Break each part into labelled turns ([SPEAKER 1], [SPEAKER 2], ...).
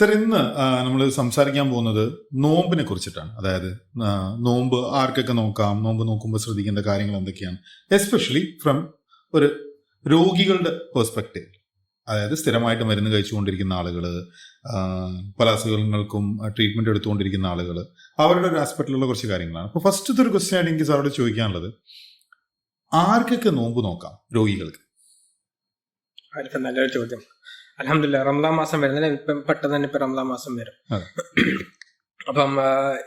[SPEAKER 1] Sir ഇന്ന് നമ്മൾ സംസാരിക്കാൻ പോകുന്നത് നോമ്പിനെ കുറിച്ചിട്ടാണ്. അതായത് നോമ്പ് ആർക്കൊക്കെ നോക്കാം നോമ്പ് നോക്കുമ്പോൾ ശ്രദ്ധിക്കേണ്ട കാര്യങ്ങൾ എന്തൊക്കെയാണ്? എസ്പെഷ്യലി ഫ്രം ഒരു രോഗികളുടെ പെർസ്പെക്റ്റീവ് അതായത് സ്ഥിരമായിട്ട് മരുന്ന് കഴിച്ചുകൊണ്ടിരിക്കുന്ന ആളുകൾ പല അസുഖങ്ങൾക്കും ട്രീറ്റ്മെന്റ് എടുത്തുകൊണ്ടിരിക്കുന്ന ആളുകൾ അവരുടെ ഒരു ആസ്പെക്റ്റിലുള്ള കുറച്ച് കാര്യങ്ങളാണ്. അപ്പോൾ ഫസ്റ്റത്തെ ഒരു ക്വസ്റ്റ്യൻ ആയിട്ട് എനിക്ക് സാറോട് ചോദിക്കാനുള്ളത് ആർക്കൊക്കെ നോമ്പ് നോക്കാം രോഗികൾക്ക്?
[SPEAKER 2] നല്ലൊരു ചോദ്യം. അലഹമില്ല റംസാൻ മാസം വരുന്നില്ല ഇപ്പം പെട്ടെന്ന് തന്നെ ഇപ്പൊ റംസാൻ മാസം വരും. അപ്പം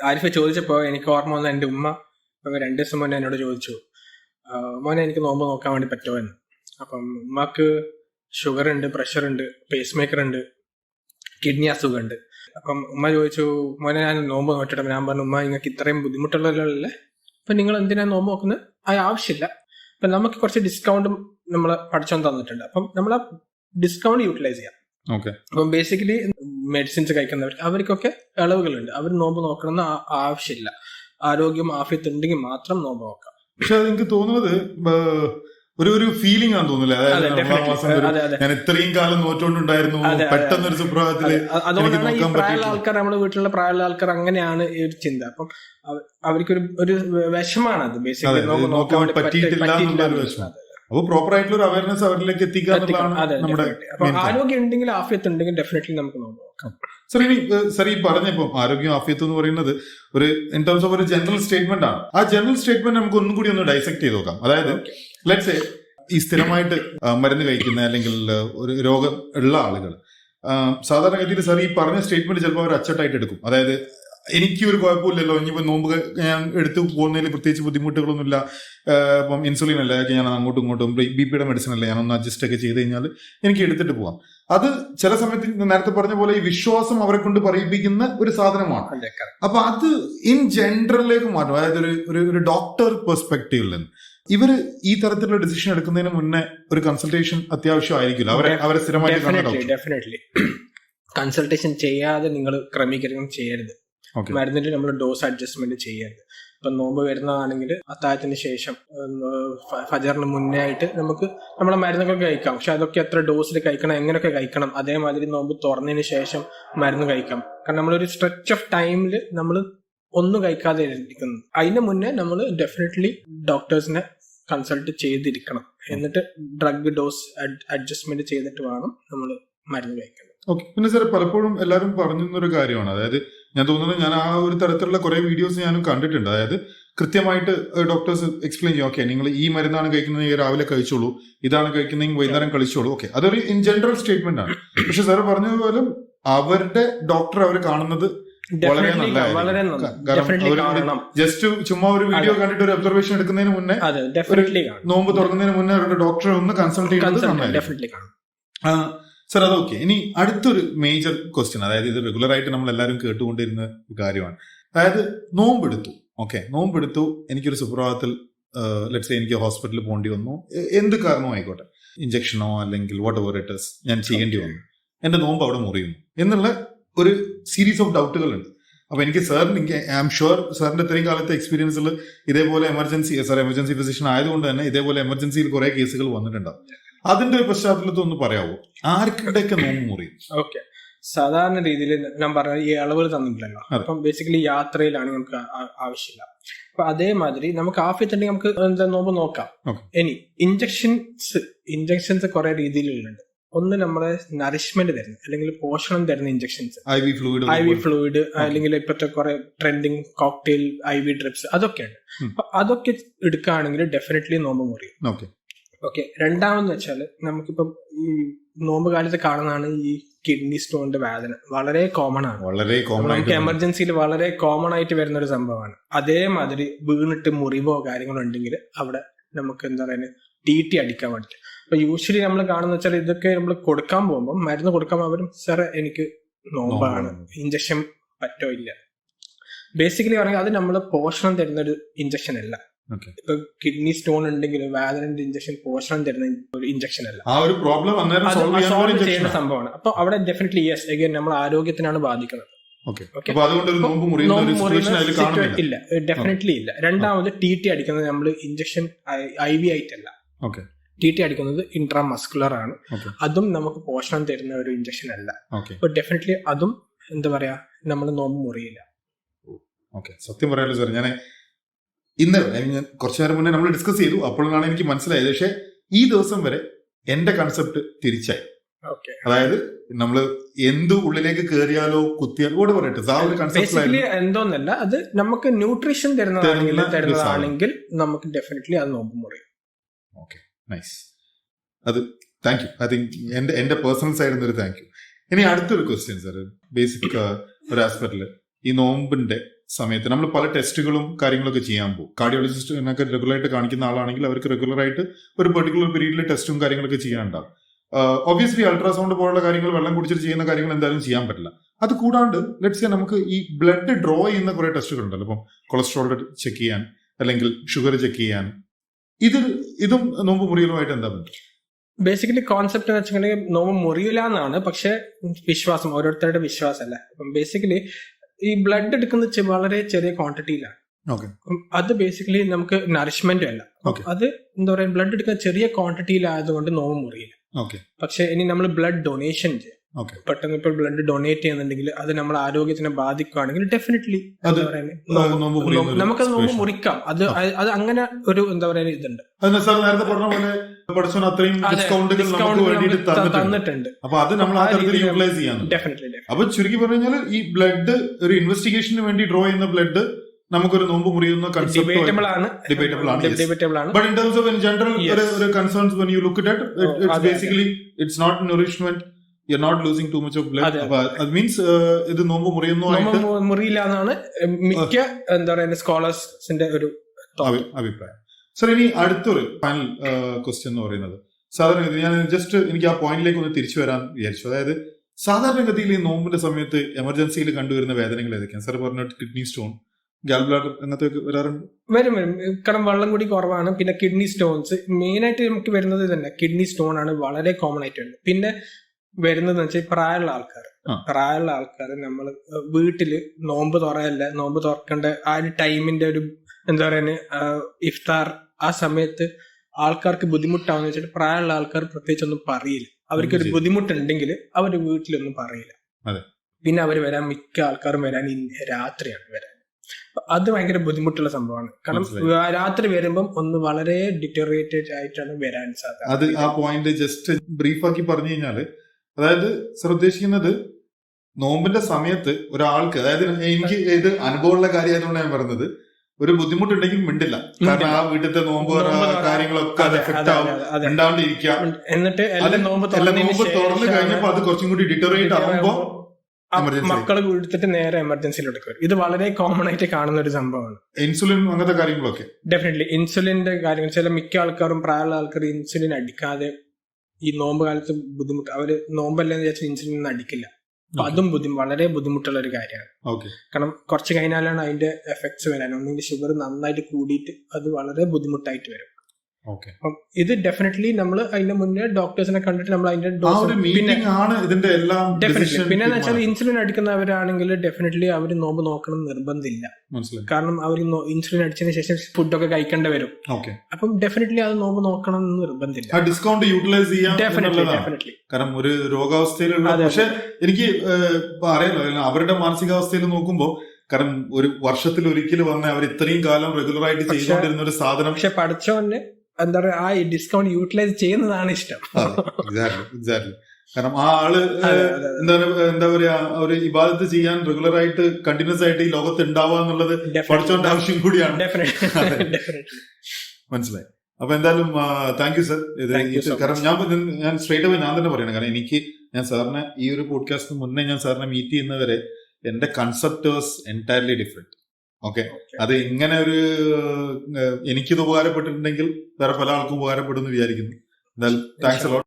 [SPEAKER 2] ആരിഫ് ചോദിച്ചപ്പോ എനിക്ക് ഓർമ്മ വന്ന എന്റെ ഉമ്മ രണ്ട് ദിവസം മുന്നേ എന്നോട് ചോദിച്ചു മോനെ എനിക്ക് നോമ്പ് നോക്കാൻ വേണ്ടി പറ്റുമോ എന്ന്. അപ്പം ഉമ്മക്ക് ഷുഗർ ഉണ്ട് പ്രഷർ ഉണ്ട് പേസ് മേക്കർ ഉണ്ട് കിഡ്നി അസുഖം ഉണ്ട്. അപ്പം ഉമ്മ ചോദിച്ചു മോനെ ഞാൻ നോമ്പ് നോക്കിയിട്ട് ഞാൻ പറഞ്ഞു ഉമ്മ നിങ്ങൾക്ക് ഇത്രയും ബുദ്ധിമുട്ടുള്ളതല്ലേ അപ്പൊ നിങ്ങൾ എന്തിനാ നോമ്പ് നോക്കുന്നത്? അത് ആവശ്യമില്ല. അപ്പൊ നമുക്ക് കുറച്ച് ഡിസ്കൗണ്ടും നമ്മൾ പഠിച്ചോന്ന് തന്നിട്ടുണ്ട്. അപ്പം നമ്മൾ ആ ഡിസ്കൗണ്ട് യൂട്ടിലൈസ് ചെയ്യാം.
[SPEAKER 1] ഓക്കെ
[SPEAKER 2] അപ്പം ബേസിക്കലി മെഡിസിൻസ് കഴിക്കുന്നവർ അവർക്കൊക്കെ ഇളവുകളുണ്ട്. അവർ നോമ്പ് നോക്കണമെന്ന് ആവശ്യമില്ല. ആരോഗ്യം ആഫിയത്ത് ഉണ്ടെങ്കിൽ മാത്രം നോമ്പ് നോക്കാം.
[SPEAKER 1] പക്ഷെ അത് എനിക്ക് തോന്നുന്നത് ഒരു ഒരു ഫീലിംഗ് ആണ് തോന്നുന്നില്ല? അതായത് ഞാൻ ഇത്രയും കാലം നോറ്റോണ്ടുണ്ടായിരുന്നു. പെട്ടെന്ന് ഒരു സുപ്രഭാതത്തിൽ
[SPEAKER 2] അതെ. അ- അതുകൊണ്ടാണ് ഈ പ്രായമുള്ള ആൾക്കാർ നമ്മുടെ വീട്ടിലുള്ള പ്രായമുള്ള ആൾക്കാർ അങ്ങനെയാണ് ഈ ഒരു ചിന്ത. അപ്പം അവർക്കൊരു ഒരു വിഷമാണ് അത് ബേസിക്കലി
[SPEAKER 1] നോക്കാൻ പറ്റിയിട്ടില്ല വിഷമം. അപ്പൊ പ്രോപ്പർ ആയിട്ടുള്ള ഒരു അവയർനെസ് അവരിലേക്ക് എത്തിക്കുക എന്നുള്ളതാണ് നമ്മുടെ
[SPEAKER 2] ആരോഗ്യം ഉണ്ടെങ്കിൽ ആഫിയത്ത് ഉണ്ടെങ്കിൽ ഡെഫിനറ്റ്ലി നമുക്ക് നോക്കാം.
[SPEAKER 1] സർ ഇനി സർ ഈ പറഞ്ഞപ്പോ ആരോഗ്യം ആഫിയത്ത് എന്ന് പറയുന്നത് ഒരു ഇൻ ടേംസ് ഓഫ് ഒരു ജനറൽ സ്റ്റേറ്റ്മെന്റ് ആണ്. ആ ജനറൽ സ്റ്റേറ്റ്മെന്റ് നമുക്ക് ഒന്നും കൂടി ഒന്ന് ഡൈസെക്ട് ചെയ്ത് നോക്കാം. അതായത് ലെറ്റ്സ് ഈ സ്ഥിരമായിട്ട് മരുന്ന് കഴിക്കുന്ന അല്ലെങ്കിൽ ഒരു രോഗം ഉള്ള ആളുകൾ സാധാരണഗതിയിൽ സാർ ഈ പറഞ്ഞ സ്റ്റേറ്റ്മെന്റ് ചിലപ്പോൾ അവർ അച്ചട്ടായിട്ട് എടുക്കും. അതായത് എനിക്ക് ഒരു കുഴപ്പമില്ലല്ലോ. ഇനിയിപ്പോ നോമ്പ് ഞാൻ എടുത്തു പോകുന്നതിൽ പ്രത്യേകിച്ച് ബുദ്ധിമുട്ടുകളൊന്നുമില്ല. ഇപ്പം ഇൻസുലിൻ അല്ല ഞാൻ അങ്ങോട്ടും ഇങ്ങോട്ടും ബി പിയുടെ മെഡിസിൻ അല്ല ഞാനൊന്ന് അഡ്ജസ്റ്റ് ഒക്കെ ചെയ്ത് കഴിഞ്ഞാൽ എനിക്ക് എടുത്തിട്ട് പോവാം. അത് ചില സമയത്ത് നേരത്തെ പറഞ്ഞ പോലെ ഈ വിശ്വാസം അവരെ കൊണ്ട് പറയിപ്പിക്കുന്ന ഒരു സാധനമാണ്. അപ്പൊ അത് ഇൻ ജനറലിലേക്ക് മാറ്റും അതായത് ഒരു ഒരു ഡോക്ടർ പെർസ്പെക്റ്റീവിൽ നിന്ന്. ഇവർ ഈ തരത്തിലുള്ള ഡിസിഷൻ എടുക്കുന്നതിന് മുന്നേ ഒരു കൺസൾട്ടേഷൻ അത്യാവശ്യമായിരിക്കില്ല അവരെ അവരെ സ്ഥിരമായിട്ട്
[SPEAKER 2] കൺസൾട്ടേഷൻ ചെയ്യാതെ നിങ്ങൾ ക്രമീകരണം ചെയ്യരുത്.
[SPEAKER 1] ഓക്കെ
[SPEAKER 2] മരുന്നിന്റെ നമ്മൾ ഡോസ് അഡ്ജസ്റ്റ്മെന്റ് ചെയ്യരുത്. ഇപ്പൊ നോമ്പ് വരുന്നതാണെങ്കിൽ അത്താഴത്തിന് ശേഷം ഫജറിന് മുന്നേ ആയിട്ട് നമുക്ക് നമ്മളെ മരുന്നൊക്കെ കഴിക്കാം. പക്ഷെ അതൊക്കെ എത്ര ഡോസിൽ കഴിക്കണം എങ്ങനെയൊക്കെ കഴിക്കണം അതേമാതിരി നോമ്പ് തുറന്നതിന് ശേഷം മരുന്ന് കഴിക്കാം. കാരണം നമ്മളൊരു സ്ട്രെച്ച് ഓഫ് ടൈമിൽ നമ്മൾ ഒന്നും കഴിക്കാതെ ഇരിക്കുന്നു. അതിന് മുന്നേ നമ്മൾ ഡെഫിനറ്റ്ലി ഡോക്ടേഴ്സിനെ കൺസൾട്ട് ചെയ്തിരിക്കണം. എന്നിട്ട് ഡ്രഗ് ഡോസ് അഡ്ജസ്റ്റ്മെന്റ് ചെയ്തിട്ട് വേണം നമ്മൾ മരുന്ന് കഴിക്കുന്നത്
[SPEAKER 1] ഓക്കെ പിന്നെ സാർ പലപ്പോഴും എല്ലാവരും പറഞ്ഞു ഒരു കാര്യമാണ്. അതായത് ഞാൻ തോന്നുന്നു ഞാൻ ആ ഒരു തരത്തിലുള്ള കുറെ വീഡിയോസ് ഞാനും കണ്ടിട്ടുണ്ട്. അതായത് കൃത്യമായിട്ട് ഡോക്ടേഴ്സ് എക്സ്പ്ലെയിൻ ചെയ്യും. ഓക്കെ നിങ്ങൾ ഈ മരുന്നാണ് കഴിക്കുന്നത് രാവിലെ കഴിച്ചോളൂ. ഇതാണ് കഴിക്കുന്നതെങ്കിൽ വൈകുന്നേരം കഴിച്ചോളൂ. ഓക്കെ അതൊരു ഇൻ ജനറൽ സ്റ്റേറ്റ്മെന്റ് ആണ്. പക്ഷെ സാർ പറഞ്ഞതുപോലെ അവരുടെ ഡോക്ടർ അവർ കാണുന്നത് വളരെ
[SPEAKER 2] നല്ലതായിരുന്നു
[SPEAKER 1] ജസ്റ്റ് ചുമ്മാ ഒരു വീഡിയോ കണ്ടിട്ട് ഒരു ഒബ്സർവേഷൻ എടുക്കുന്നതിന് മുന്നേ നോമ്പ് തുറക്കുന്നതിന് മുന്നേ അവരുടെ ഡോക്ടറെ ഒന്ന് കൺസൾട്ട് ചെയ്യുന്നത്
[SPEAKER 2] കൺസൾട്ട്
[SPEAKER 1] നന്നായിരിക്കും
[SPEAKER 2] അത് ഓക്കെ
[SPEAKER 1] സർ ഇനി അടുത്തൊരു മേജർ ക്വസ്റ്റ്യൻ അതായത് ഇത് റെഗുലർ ആയിട്ട് നമ്മൾ എല്ലാവരും കേട്ടുകൊണ്ടിരുന്ന കാര്യമാണ്. അതായത് നോമ്പെടുത്തു ഓക്കെ നോമ്പെടുത്തു എനിക്കൊരു സുപ്രഭാതത്തിൽ ലെറ്റ്സ് എനിക്ക് ഹോസ്പിറ്റലിൽ പോകേണ്ടി വന്നു. എന്ത് കാരണവും ആയിക്കോട്ടെ ഇഞ്ചക്ഷനോ അല്ലെങ്കിൽ വാട്ട് എവർ ഇറ്റ് ഇസ് ഞാൻ ചെയ്യേണ്ടി വന്നു. എന്റെ നോമ്പ് അവിടെ മുറിയുന്നു. എന്നുള്ള ഒരു സീരീസ് ഓഫ് ഡൗട്ടുകൾ ഉണ്ട് അപ്പൊ എനിക്ക് സാറിന് എനിക്ക് ഐ ആം ഷുവർ സാറിന്റെ ഇത്രയും കാലത്തെ എക്സ്പീരിയൻസിൽ ഇതേപോലെ എമർജൻസി സാർ എമർജൻസി ഫിസിഷ്യൻ ആയതുകൊണ്ട് തന്നെ ഇതേപോലെ എമർജൻസിയിൽ കുറെ കേസുകൾ വന്നിട്ടുണ്ടാവും. അതിന്റെ ഒരു പശ്ചാത്തലത്തിൽ ഒന്ന് പറയാവോ? ആർക്കിടയൊക്കെ നോമ്പ് മുറി.
[SPEAKER 2] ഓക്കെ. സാധാരണ രീതിയിൽ ഞാൻ പറഞ്ഞ ഈ അളവുകൾ തന്നിട്ടില്ലല്ലോ. അപ്പം ബേസിക്കലി യാത്രയിലാണ് നമുക്ക് ആവശ്യമില്ല. അപ്പൊ അതേമാതിരി നമുക്ക് ആഫിയത്തുണ്ടെങ്കിൽ നമുക്ക് എന്താ നോമ്പ് നോക്കാം. ഇനി ഇഞ്ചക്ഷൻസ് ഇഞ്ചക്ഷൻസ് കുറെ രീതിയിലുണ്ട്. ഒന്ന് നമ്മളെ നറിഷ്മെന്റ് തരുന്ന അല്ലെങ്കിൽ പോഷണം തരുന്ന injections
[SPEAKER 1] I V fluid
[SPEAKER 2] I V fluid അല്ലെങ്കിൽ ഇപ്പോഴത്തെ കുറെ trending cocktail I V drips
[SPEAKER 1] അതൊക്കെയാണ്
[SPEAKER 2] അപ്പൊ അതൊക്കെ എടുക്കുകയാണെങ്കിൽ ഡെഫിനറ്റ്ലി നോമ്പ് മുറിയും
[SPEAKER 1] ഓക്കെ
[SPEAKER 2] രണ്ടാമെന്ന് വെച്ചാൽ നമുക്കിപ്പം ഈ നോമ്പ് കാലത്ത് കാണുന്നതാണ് ഈ കിഡ്നി സ്റ്റോണിന്റെ വേദന. വളരെ കോമൺ ആണ്.
[SPEAKER 1] വളരെ കോമൺ
[SPEAKER 2] നമുക്ക് എമർജൻസിയിൽ വളരെ കോമൺ ആയിട്ട് വരുന്ന ഒരു സംഭവമാണ്. അതേമാതിരി വീണിട്ട് മുറിവോ കാര്യങ്ങളോ ഉണ്ടെങ്കിൽ അവിടെ നമുക്ക് എന്താ പറയുക ടി ടി അടിക്കാൻ വേണ്ടിയിട്ട് അപ്പൊ യൂഷ്വലി നമ്മൾ കാണുന്ന വെച്ചാൽ ഇതൊക്കെ നമ്മൾ കൊടുക്കാൻ പോകുമ്പോൾ മരുന്ന് കൊടുക്കാൻ അവരും സാറേ എനിക്ക് നോമ്പാണ്. ഇഞ്ചക്ഷൻ പറ്റോ ഇല്ല? ബേസിക്കലി പറഞ്ഞാൽ അത് നമ്മൾ പോഷണം തരുന്ന ഒരു ഇഞ്ചക്ഷൻ അല്ല. ഇപ്പൊ കിഡ്നി സ്റ്റോൺ ഉണ്ടെങ്കിൽ വാലന്റ് ഇഞ്ചക്ഷൻ പോഷണം തരുന്ന ഒരു ഇഞ്ചക്ഷൻ അല്ല.
[SPEAKER 1] ആ ഒരു പ്രോബ്ലം സോൾവ്
[SPEAKER 2] ചെയ്യുന്ന സംഭവമാണ്. അപ്പൊ അവിടെ ഡെഫിനറ്റ്ലി യെസ് അഗൈൻ നമ്മൾ ആരോഗ്യത്തിനാണ് ബാധിക്കുന്നത്. ഇല്ല. ഡെഫിനറ്റ്ലി ഇല്ല. രണ്ടാമത് ടി ടി അടിക്കുന്നത് നമ്മൾ ഇഞ്ചക്ഷൻ ഐ വി ആയിട്ടല്ല
[SPEAKER 1] ഓക്കെ
[SPEAKER 2] ടി ടി അടിക്കുന്നത് ഇൻട്രാ മസ്കുലർ ആണ് അതും നമുക്ക് പോഷണം തരുന്ന ഒരു ഇഞ്ചക്ഷൻ അല്ല. അപ്പൊ ഡെഫിനറ്റ്ലി അതും എന്താ പറയാ? നമ്മൾ നോമ്പ് മുറിയില്ല.
[SPEAKER 1] ഓക്കെ സത്യം പറയാലോ സാർ ഞാൻ ഇന്ന് ഞാൻ കുറച്ചു നേരം മുന്നേ നമ്മൾ ഡിസ്കസ് ചെയ്തു. അപ്പോഴാണ് എനിക്ക് മനസ്സിലായത്. പക്ഷെ ഈ ദിവസം വരെ എന്റെ കൺസെപ്റ്റ് തിരിച്ചായി.
[SPEAKER 2] ഓക്കെ
[SPEAKER 1] അതായത് നമ്മൾ എന്ത് ഉള്ളിലേക്ക് കയറിയാലോ കുത്തിയാലോ കൂടെ പറയട്ടെ ആ ഒരു കൺസെപ്റ്റ്
[SPEAKER 2] എന്തോന്നല്ല അത് നമുക്ക് ന്യൂട്രീഷൻ തരുന്നതാണെങ്കിൽ
[SPEAKER 1] തരുന്ന
[SPEAKER 2] തരുന്നതാണെങ്കിൽ നമുക്ക് ഡെഫിനറ്റ്ലി അത് നോമ്പ് മുറിയും.
[SPEAKER 1] നൈസ് അത് താങ്ക് യു ഐ തിങ്ക് എന്റെ എന്റെ പേഴ്സണൽ സൈഡിൽ നിന്ന് ഒരു താങ്ക് യു ഇനി അടുത്തൊരു ക്വസ്റ്റ്യൻ സാർ ബേസിക് ഒരു ആസ്പെക്ടിൽ ഈ നോമ്പിന്റെ സമയത്ത് നമ്മൾ പല ടെസ്റ്റുകളും കാര്യങ്ങളൊക്കെ ചെയ്യാൻ പോകും. കാർഡിയോളജിസ്റ്റിനൊക്കെ റെഗുലർ ആയിട്ട് കാണിക്കുന്ന ആളാണെങ്കിൽ അവർക്ക് റെഗുലർ ആയിട്ട് ഒരു പെർട്ടിക്കുലർ പീരീഡിൽ ടെസ്റ്റും കാര്യങ്ങളൊക്കെ ചെയ്യാനുണ്ടാവും. ഒബ്വിയസ്ലി അൾട്രാസൗണ്ട് പോലുള്ള കാര്യങ്ങൾ വെള്ളം കുടിച്ചിട്ട് ചെയ്യുന്ന കാര്യങ്ങൾ എന്തായാലും ചെയ്യാൻ പറ്റില്ല. അത് കൂടാണ്ട് ലെറ്റ്സ് നമുക്ക് ഈ ബ്ലഡ് ഡ്രോ ചെയ്യുന്ന കുറെ ടെസ്റ്റുകൾ ഉണ്ടല്ലോ ഇപ്പം കൊളസ്ട്രോൾ ചെക്ക് ചെയ്യാൻ അല്ലെങ്കിൽ ഷുഗർ ചെക്ക് ചെയ്യാൻ. ഇത് ഇതും നോമ്പ് മുറിയലുമായിട്ട് എന്താ പറ്റും
[SPEAKER 2] ബേസിക്കലി കോൺസെപ്റ്റ് എന്ന് വെച്ചിട്ടുണ്ടെങ്കിൽ നോമ്പ് മുറിയില്ല എന്നാണ് പക്ഷെ വിശ്വാസം ഓരോരുത്തരുടെ വിശ്വാസമല്ല? അപ്പം ബേസിക്കലി ഈ ബ്ലഡ് എടുക്കുന്നത് വളരെ ചെറിയ ക്വാണ്ടിറ്റിയിലാണ് അത് ബേസിക്കലി നമുക്ക് നറിഷ്മെന്റ് അല്ല. അത് എന്താ പറയാ ബ്ലഡ് എടുക്കുന്ന ചെറിയ ക്വാണ്ടിറ്റിയിലായതുകൊണ്ട് നോവ് മുറിയില്ല.
[SPEAKER 1] ഓക്കെ
[SPEAKER 2] പക്ഷെ ഇനി നമ്മൾ ബ്ലഡ് ഡൊണേഷൻ ചെയ്യും. പെട്ടെന്ന് ഇപ്പോൾ ബ്ലഡ് ഡൊണേറ്റ് ചെയ്യുന്നുണ്ടെങ്കിൽ അത് നമ്മൾ ആരോഗ്യത്തിനെ ബാധിക്കുകയാണെങ്കിൽ ഡെഫിനറ്റ്ലി എന്താ പറയാ
[SPEAKER 1] നോമ്പ് മുറിയുന്ന ഒരു
[SPEAKER 2] നമുക്കത് നോമ്പ് മുറിക്കാം. അത് അത് അങ്ങനെ ഒരു എന്താ പറയുക ഇതുണ്ട്.
[SPEAKER 1] നേരത്തെ പറഞ്ഞ പോലെ പഠിച്ചോൻ അത്രയും ഡിസ്കൗണ്ടുകൾ നമുക്ക് വേണ്ടിയിട്ട് തന്നിട്ടുണ്ട്. അപ്പൊ അത് നമ്മൾ ആ തരത്തിൽ യൂട്ടിലൈസ്
[SPEAKER 2] ചെയ്യാൻ
[SPEAKER 1] അപ്പൊ ചുരുക്കി പറഞ്ഞു കഴിഞ്ഞാൽ ഈ ബ്ലഡ് ഒരു ഇൻവെസ്റ്റിഗേഷന് വേണ്ടി ഡ്രോ ചെയ്യുന്ന ബ്ലഡ് നമുക്കൊരു നോമ്പ് മുറിയുന്ന
[SPEAKER 2] ഡിബേറ്റബിൾ ആണ്. ഡിബേറ്റബിൾ ആണ്
[SPEAKER 1] but in terms of in general ഒരു concerns when you look at it's basically it's not you not losing too much of blood
[SPEAKER 2] അതെ,
[SPEAKER 1] മീൻസ് ഇത് നോമ്പ്
[SPEAKER 2] മുറിയില്ല എന്നാണ് മിക്ക എന്താ പറയുക സ്കോളേഴ്സിന്റെ ഒരു
[SPEAKER 1] അഭിപ്രായം. സർ ഇനി അടുത്തൊരു ഫൈനൽ ക്വസ്റ്റ്യൻ എന്ന് പറയുന്നത്. സാധാരണ ഗതി ഞാൻ ജസ്റ്റ് എനിക്ക് ആ പോയിന്റിലേക്ക് ഒന്ന് തിരിച്ചു വരാൻ വിചാരിച്ചു. അതായത് സാധാരണഗതിയിൽ ഈ നോമ്പിന്റെ സമയത്ത് എമർജൻസിയിൽ കണ്ടുവരുന്ന വേദനകൾ ഏതൊക്കെയാണ്? സാർ പറഞ്ഞ കിഡ്നി സ്റ്റോൺ ഗാൽ ബ്ലാഡർ അങ്ങനത്തെ വരാറുണ്ട്?
[SPEAKER 2] വരും വരും. കാരണം വെള്ളം കൂടി കുറവാണ്. പിന്നെ കിഡ്നി സ്റ്റോൺസ് മെയിൻ ആയിട്ട് നമുക്ക് വരുന്നത് തന്നെ കിഡ്നി സ്റ്റോൺ ആണ്. വളരെ കോമൺ ആയിട്ട് വരുന്നത്. പിന്നെ വരുന്നത് വെച്ചാൽ പ്രായമുള്ള ആൾക്കാർ. പ്രായമുള്ള ആൾക്കാർ നമ്മൾ വീട്ടിൽ നോമ്പ് തുറയല്ല. നോമ്പ് തുറക്കേണ്ട ആ ഒരു ടൈമിന്റെ ഒരു എന്താ പറയുക ഇഫ്താർ ആ സമയത്ത് ആൾക്കാർക്ക് ബുദ്ധിമുട്ടാവുന്ന വെച്ചിട്ട് പ്രായമുള്ള ആൾക്കാർ പ്രത്യേകിച്ച് ഒന്നും പറയില്ല. അവർക്ക് ഒരു ബുദ്ധിമുട്ടുണ്ടെങ്കിൽ അവർ വീട്ടിലൊന്നും പറയില്ല. പിന്നെ അവർ വരാൻ മിക്ക ആൾക്കാരും വരാൻ രാത്രിയാണ് വരാൻ. അത് ഭയങ്കര ബുദ്ധിമുട്ടുള്ള സംഭവമാണ്. കാരണം രാത്രി വരുമ്പം ഒന്ന് വളരെ ഡിറ്ററേറ്റഡ് ആയിട്ടാണ് വരാൻ സാധ്യത.
[SPEAKER 1] അത് ആ പോയിന്റ് ജസ്റ്റ് ബ്രീഫാക്കി പറഞ്ഞു കഴിഞ്ഞാൽ അതായത് സർ ഉദ്ദേശിക്കുന്നത് നോമ്പിന്റെ സമയത്ത് ഒരാൾക്ക് അതായത് എനിക്ക് ഇത് അനുഭവമുള്ള കാര്യമായതുകൊണ്ട് ഞാൻ പറഞ്ഞത് ഒരു ബുദ്ധിമുട്ടുണ്ടെങ്കിൽ മിണ്ടില്ല. കാരണം ആ വീട്ടിലത്തെ നോമ്പ് കാര്യങ്ങളൊക്കെ അത് എഫക്ട് ആവും. മിണ്ടാണ്ടിരിക്കുക.
[SPEAKER 2] എന്നിട്ട് നോമ്പ്
[SPEAKER 1] തുറന്നു കഴിഞ്ഞപ്പോ അത് കുറച്ചും കൂടി ഡിറ്ററേറ്റ് ആവുമ്പോ
[SPEAKER 2] മക്കളെ എടുത്തിട്ട് നേരെ എമർജൻസിയിലോട്ട് വരും ഇത് വളരെ കോമൺ ആയിട്ട് കാണുന്ന ഒരു സംഭവമാണ്.
[SPEAKER 1] ഇൻസുലിൻ അങ്ങനത്തെ കാര്യങ്ങളൊക്കെ.
[SPEAKER 2] ഡെഫിനറ്റ്ലി ഇൻസുലിന്റെ കാര്യങ്ങൾ ചില മിക്ക ആൾക്കാരും പ്രായമുള്ള ആൾക്കാർ ഇൻസുലിൻ അടിക്കാതെ ഈ നോമ്പ് കാലത്ത് ബുദ്ധിമുട്ട്. അവർ നോമ്പല്ലെന്ന് വിചാരിച്ചാൽ ഇൻസുലിൻ ഒന്നും അടിക്കില്ല. അപ്പൊ അതും ബുദ്ധിമുട്ട് വളരെ ബുദ്ധിമുട്ടുള്ള ഒരു കാര്യമാണ്.
[SPEAKER 1] ഓക്കെ
[SPEAKER 2] കാരണം കുറച്ച് കഴിഞ്ഞാലാണ് അതിന്റെ എഫക്ട്സ് വരാൻ. ഒന്നുകിൽ ഷുഗർ നന്നായിട്ട് കൂടിയിട്ട് അത് വളരെ ബുദ്ധിമുട്ടായിട്ട് വരും. അപ്പം ഇത് ഡെഫിനറ്റ്ലി നമ്മൾ അതിന്റെ മുന്നേ ഡോക്ടേഴ്സിനെ കണ്ടിട്ട് നമ്മൾ അതിന്റെ ഡോസ് പിന്നെ
[SPEAKER 1] മീറ്റിംഗ് ആണ് ഇതിന്റെ എല്ലാം
[SPEAKER 2] ഡെഫിനറ്റ്ലി പിന്നെ വെച്ചാൽ ഇൻസുലിൻ അടിക്കുന്നവരാണെങ്കിൽ ഡെഫിനറ്റ്ലി അവർ നോമ്പ് നോക്കണം നിർബന്ധമില്ല.
[SPEAKER 1] മനസ്സിലായി.
[SPEAKER 2] കാരണം അവർ ഇൻസുലിൻ അടിച്ചതിന് ശേഷം ഫുഡൊക്കെ കഴിക്കേണ്ടി വരും.
[SPEAKER 1] ഓക്കെ
[SPEAKER 2] അപ്പം ഡെഫിനറ്റ്ലി അത് നോമ്പ് നോക്കണം എന്ന് നിർബന്ധമില്ല.
[SPEAKER 1] ആ ഡിസ്കൗണ്ട് യൂട്ടിലൈസ് ചെയ്യാം
[SPEAKER 2] ഡെഫിനറ്റ്ലി
[SPEAKER 1] കാരണം ഒരു രോഗാവസ്ഥയിലുള്ള. പക്ഷെ എനിക്ക് അറിയാലോ അവരുടെ മാനസികാവസ്ഥയിൽ നോക്കുമ്പോൾ കാരണം ഒരു വർഷത്തിൽ ഒരിക്കൽ വന്ന അവർ ഇത്രയും കാലം റെഗുലർ ആയിട്ട് ചെയ്തുകൊണ്ടിരുന്ന ഒരു സാധനം
[SPEAKER 2] പക്ഷെ പഠിച്ചവന് എന്താ പറയുക ആ ഡിസ്കൗണ്ട് യൂട്ടിലൈസ് ചെയ്യുന്നതാണ് ഇഷ്ടം.
[SPEAKER 1] കാരണം ആ
[SPEAKER 2] ആൾ.
[SPEAKER 1] എന്താ എന്താ പറയാ ഒരു ഇബാദത്ത് ചെയ്യാൻ റെഗുലർ ആയിട്ട് കണ്ടിന്യൂസ് ആയിട്ട് ഈ ലോകത്ത് ഉണ്ടാവുക എന്നുള്ളത് പഠിച്ചോണ്ട ആവശ്യം കൂടിയാണ്. മനസ്സിലായി. അപ്പൊ എന്തായാലും താങ്ക് യു സർ ഇത് കാരണം ഞാൻ ഞാൻ സ്ട്രേറ്റ് അവേ ഞാൻ തന്നെ പറയണം. കാരണം എനിക്ക് ഞാൻ സാറിനെ ഈ ഒരു പോഡ്കാസ്റ്റിന് മുന്നേ ഞാൻ സാറിനെ മീറ്റ് ചെയ്യുന്നവരെ എന്റെ concept was entirely different okay. അത് ഇങ്ങനെ ഒരു എനിക്കിത് ഉപകാരപ്പെട്ടിട്ടുണ്ടെങ്കിൽ വേറെ പല ആൾക്കും ഉപകാരപ്പെടുന്നു വിചാരിക്കുന്നു. എന്നാൽ താങ്ക്സ്